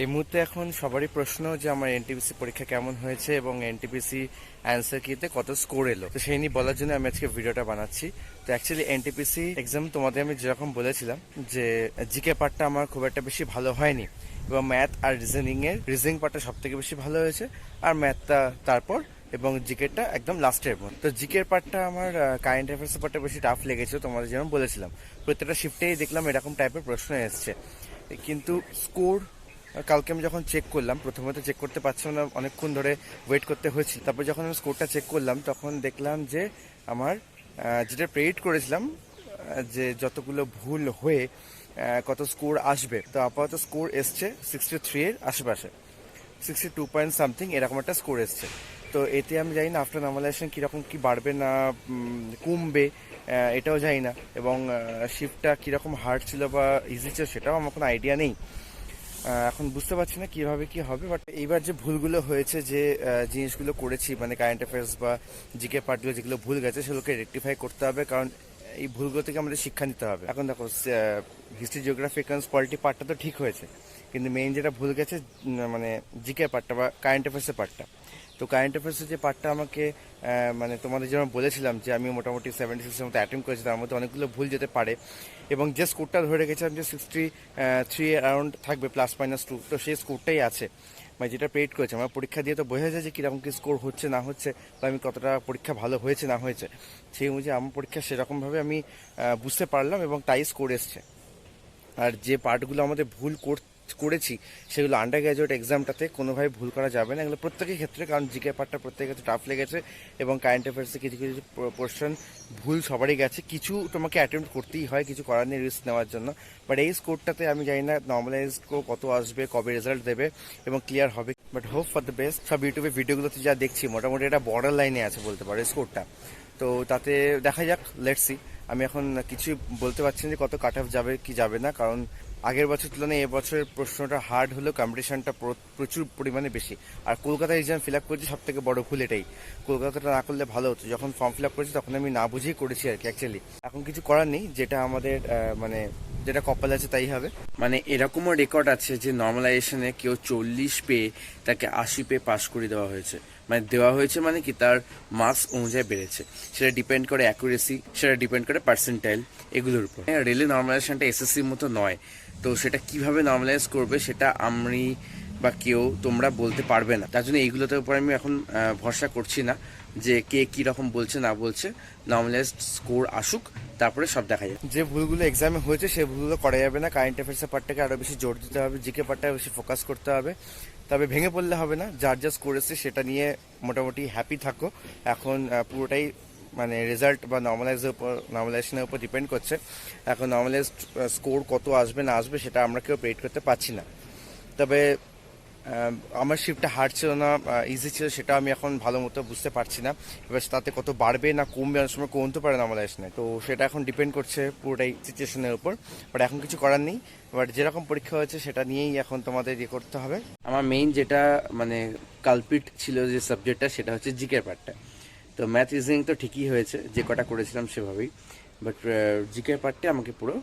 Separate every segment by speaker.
Speaker 1: এই মুহূর্তে এখন সবারই প্রশ্ন যে আমার এনটিপিসি পরীক্ষা কেমন হয়েছে এবং এনটিপিসি অ্যান্সার কিতে কত স্কোর এলো? তো সেই নিয়ে বলার জন্য আমি আজকে ভিডিওটা বানাচ্ছি। তো অ্যাকচুয়ালি এনটিপিসি এক্সাম তোমাদের আমি যেরকম বলেছিলাম যে জিকে পার্টটা আমার খুব একটা বেশি ভালো হয়নি এবং ম্যাথ আর রিজনিং এর রিজনিং পার্টটা সব থেকে বেশি ভালো হয়েছে আর ম্যাথটা তারপর এবং জিকেটা একদম লাস্টের মধ্যে। তো জিকের পার্টটা আমার কারেন্ট অ্যাফেয়ার্স পার্টটা বেশি টাফ লেগেছে তোমাদের যেমন বলেছিলাম। প্রত্যেকটা শিফটেই দেখলাম এরকম টাইপের প্রশ্ন এসছে। কিন্তু স্কোর কালকে আমি যখন চেক করলাম প্রথমত চেক করতে পারছিলাম না, অনেকক্ষণ ধরে ওয়েট করতে হয়েছিল। তারপর যখন আমি স্কোরটা চেক করলাম, তখন দেখলাম যে আমার যেটা প্রেডিক্ট করেছিলাম যে যতগুলো ভুল হয়ে কত স্কোর আসবে। তো আপাতত স্কোর এসছে সিক্সটি থ্রি এর আশেপাশে। সিক্সটি টু পয়েন্ট সামথিং এরকম একটা স্কোর এসছে। তো এতে আমি জানি না আফটার নর্মালাইজেশন কীরকম কী বাড়বে না কমবে এটাও জানি না। এবং শিফটটা কীরকম হার্ড ছিল বা ইজি ছিল সেটাও আমার কোনো আইডিয়া নেই। এখন বুঝতে পারছি না কীভাবে কি হবে বাট এইবার যে ভুলগুলো হয়েছে, যে জিনিসগুলো করেছি মানে কারেন্ট অ্যাফেয়ার্স বা জিকে পার্টগুলো যেগুলো ভুল গেছে, সেগুলোকে রেক্টিফাই করতে হবে, কারণ এই ভুলগুলো থেকে আমাদের শিক্ষা নিতে হবে। এখন দেখো হিস্ট্রি জিওগ্রাফি কারণ পলিটি পার্টটা তো ঠিক হয়েছে, কিন্তু মেইন যেটা ভুল গেছে মানে জিকে পার্টটা বা কারেন্ট অ্যাফেয়ার্সের পার্টটা তো কারেন্ট অ্যাফেয়ার্সের যে পার্টটা আমাকে মানে তোমাদের যেমন বলেছিলাম যে আমি মোটামুটি সেভেন্টি সিক্সের মতো অ্যাটেম্প করেছি, তার মধ্যে অনেকগুলো ভুল যেতে পারে। এবং যে স্কোরটা ধরে রেখেছিলাম যে সিক্সটি থ্রি অ্যারাউন্ড থাকবে প্লাস মাইনাস টু তো সেই স্কোরটাই আছে। মানে যেটা পেড করেছে, আমার পরীক্ষা দিয়ে তো বোঝা যায় যে কীরকম কী স্কোর হচ্ছে, না হচ্ছে, বা আমি কতটা পরীক্ষা ভালো হয়েছে, না হয়েছে। সেই অনুযায়ী আমার পরীক্ষা সেরকমভাবে আমি বুঝতে পারলাম এবং তাই স্কোর এসছে। আর যে পার্টগুলো আমাদের ভুল কর- করেছি সেগুলো আন্ডার গ্র্যাজুয়েট এক্সামটাতে কোনোভাবে ভুল করা যাবে না। এগুলো প্রত্যেকের ক্ষেত্রে, কারণ জিকে পার্টটা প্রত্যেকের ক্ষেত্রে টাফ লেগেছে এবং কারেন্ট অ্যাফেয়ার্সে কিছু কিছু পোর্শন ভুল সবারই গেছে। কিছু তোমাকে অ্যাটেম্প করতেই হয়, কিছু করার নেই রিস্ক নেওয়ার জন্য। বাট এই স্কোরটাতে আমি জানি না নর্মালাইজ কত আসবে, কবে রেজাল্ট দেবে এবং ক্লিয়ার হবে। But hope for the best সব ইউটিউবে ভিডিওগুলোতে যা দেখছি, মোটামুটি এটা বর্ডার লাইনে আছে বলতে পারো স্কোরটা তো তাতে দেখা যাক লেটসি আমি এখন কিছু বলতে পারছি না যে কত কাট অফ যাবে, কি যাবে না, কারণ আগের বছর তুলনায় এবছরের প্রশ্নটা হার্ড হলেও কম্পিটিশনটা প্রচুর পরিমাণে বেশি। আর কলকাতা এক্সাম ফিল আপ করেছি সব থেকে বড় ভুল এটাই। কলকাতাটা না করলে ভালো হতো। যখন ফর্ম ফিল আপ করেছি, তখন আমি না বুঝেই করেছি আর কি অ্যাকচুয়ালি এখন কিছু করার নেই, যেটা আমাদের মানে যেটা কপাল আছে তাই হবে। মানে এরকমও রেকর্ড আছে যে নর্মালাইজেশনে কেউ চল্লিশ পেয়ে তাকে আশি পেয়ে পাস করে দেওয়া হয়েছে। মানে দেওয়া হয়েছে মানে কি, তার মার্কস অনুযায়ী বেড়েছে। সেটা ডিপেন্ড করে অ্যাকুরেসি সেটা ডিপেন্ড করে পার্সেন্টাইল এগুলোর উপর। রেলে নর্মালাইজেশনটা এসএসসির মতো নয়। তো সেটা কীভাবে নর্মালাইজ করবে সেটা আমি বা কেউ তোমরা বলতে পারবে না। তার জন্য এইগুলোতে উপর আমি এখন ভরসা করছি না যে কে কি রকম বলছে, না বলছে। নর্মালাইজ স্কোর আসুক, তারপরে সব দেখা যাবে। যে ভুলগুলো এক্সামে হয়েছে সেই ভুলগুলো করা যাবে না। কারেন্ট অ্যাফেয়ার্সের পার্টটাকে আরও বেশি জোর দিতে হবে জিকে পার্টটা বেশি ফোকাস করতে হবে। তবে ভেঙে পড়লে হবে না, যার যা স্কোর এসছে সেটা নিয়ে মোটামুটি হ্যাপি থাকো। এখন পুরোটাই মানে রেজাল্ট বা নর্মালাইজের উপর নর্মালাইজেশনের উপর ডিপেন্ড করছে। এখন নর্মালাইজ স্কোর কত আসবে, না আসবে, সেটা আমরা কেউ প্রেড করতে পারছি না। তবে আমার শিফটটা হার্ড ছিল না ইজি ছিল, সেটা আমি এখন ভালো মতো বুঝতে পারছি না। এবার তাতে কত বাড়বে, না কমবে, অনেক সময় কমতে পারে নর্মালাইজেশনে তো সেটা এখন ডিপেন্ড করছে পুরোটাই সিচুয়েশনের উপর। বাট এখন কিছু করার নেই। বাট যেরকম পরীক্ষা হয়েছে, সেটা নিয়েই এখন তোমাদের ইয়ে করতে হবে। আমার মেইন যেটা মানে কালপিট ছিল যে সাবজেক্টটা সেটা হচ্ছে জিকের পার্টটা তো ম্যাথ রিজনিং তো ঠিকই হয়েছে, যে কটা করেছিলাম সেভাবেই। বাট জিকে পার্টটা আমাকে পুরো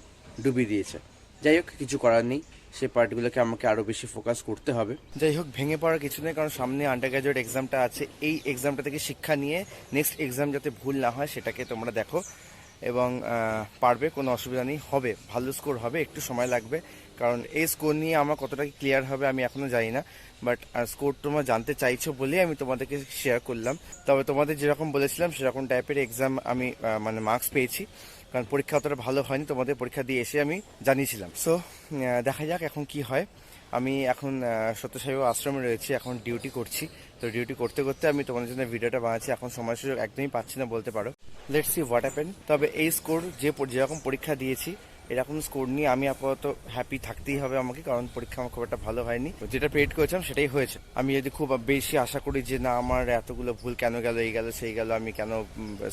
Speaker 1: ডুবিয়ে দিয়েছে। যাই হোক, কিছু করার নেই। সে পার্টগুলোকে আমাকে আরও বেশি ফোকাস করতে হবে। যাই হোক, ভেঙে পড়ার কিছু নেই, কারণ সামনে আন্ডার গ্রাজুয়েট এক্সামটা আছে। এই এক্সামটা থেকে শিক্ষা নিয়ে নেক্সট এক্সাম যাতে ভুল না হয়, সেটাকে তোমরা দেখো। এবং পারবে কোনো অসুবিধা নেই হবে ভালো স্কোর হবে একটু সময় লাগবে। কারণ এই স্কোর নিয়ে আমার কতটা ক্লিয়ার হবে আমি এখনও জানি না বাট স্কোর তোমরা জানতে চাইছো বলেই আমি তোমাদেরকে শেয়ার করলাম। তবে তোমাদের যেরকম বলেছিলাম সেরকম টাইপের এক্সাম আমি মানে মার্কস পেয়েছি। কারণ পরীক্ষা অতটা ভালো হয়নি তোমাদের পরীক্ষা দিয়ে এসে আমি জানিয়েছিলাম। সো দেখা যাক এখন কি হয়। আমি এখন আহ, সত্যসাই আশ্রমে রয়েছি এখন ডিউটি করছি। তো ডিউটি করতে করতে আমি তোমাদের জন্য ভিডিওটা বানাচ্ছি। এখন সময় সুযোগ একদমই পাচ্ছি না বলতে পারো। লেটস সি হোয়াট হ্যাপেন তবে এই স্কোর যে যেরকম পরীক্ষা দিয়েছি, এরকম স্কোর নিয়ে আমি আপাতত হ্যাপি থাকতেই হবে আমাকে, কারণ পরীক্ষা আমার খুব একটা ভালো হয়নি। যেটা পেড করেছিলাম সেটাই হয়েছে। আমি যদি খুব বেশি আশা করি যে না, আমার এতগুলো ভুল কেন গেল, এই গেল, সেই গেল, আমি কেন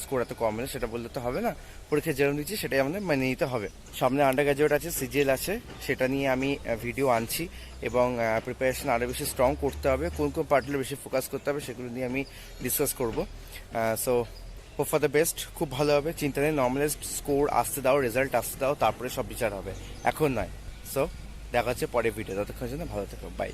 Speaker 1: স্কোর এত কম এলো সেটা বললে তো হবে না। পরীক্ষা যেরকম দিচ্ছি, সেটাই আমাদের মেনে নিতে হবে। সামনে আন্ডার গ্রাজুয়েট আছে সিজিএল আছে, সেটা নিয়ে আমি ভিডিও আনছি এবং প্রিপারেশন আরও বেশি স্ট্রং করতে হবে। কোন কোন পার্টগুলো বেশি ফোকাস করতে হবে, সেগুলো নিয়ে আমি ডিসকাস করব। So hope for the best খুব ভালো হবে। চিন্তা নেই নর্মালাইজ স্কোর আসতে দাও রেজাল্ট আসতে দাও, তারপরে সব বিচার হবে। এখন নয়। সো দেখা হচ্ছে পরে ভিডিও ততক্ষণের জন্য ভালো থেকো। বাই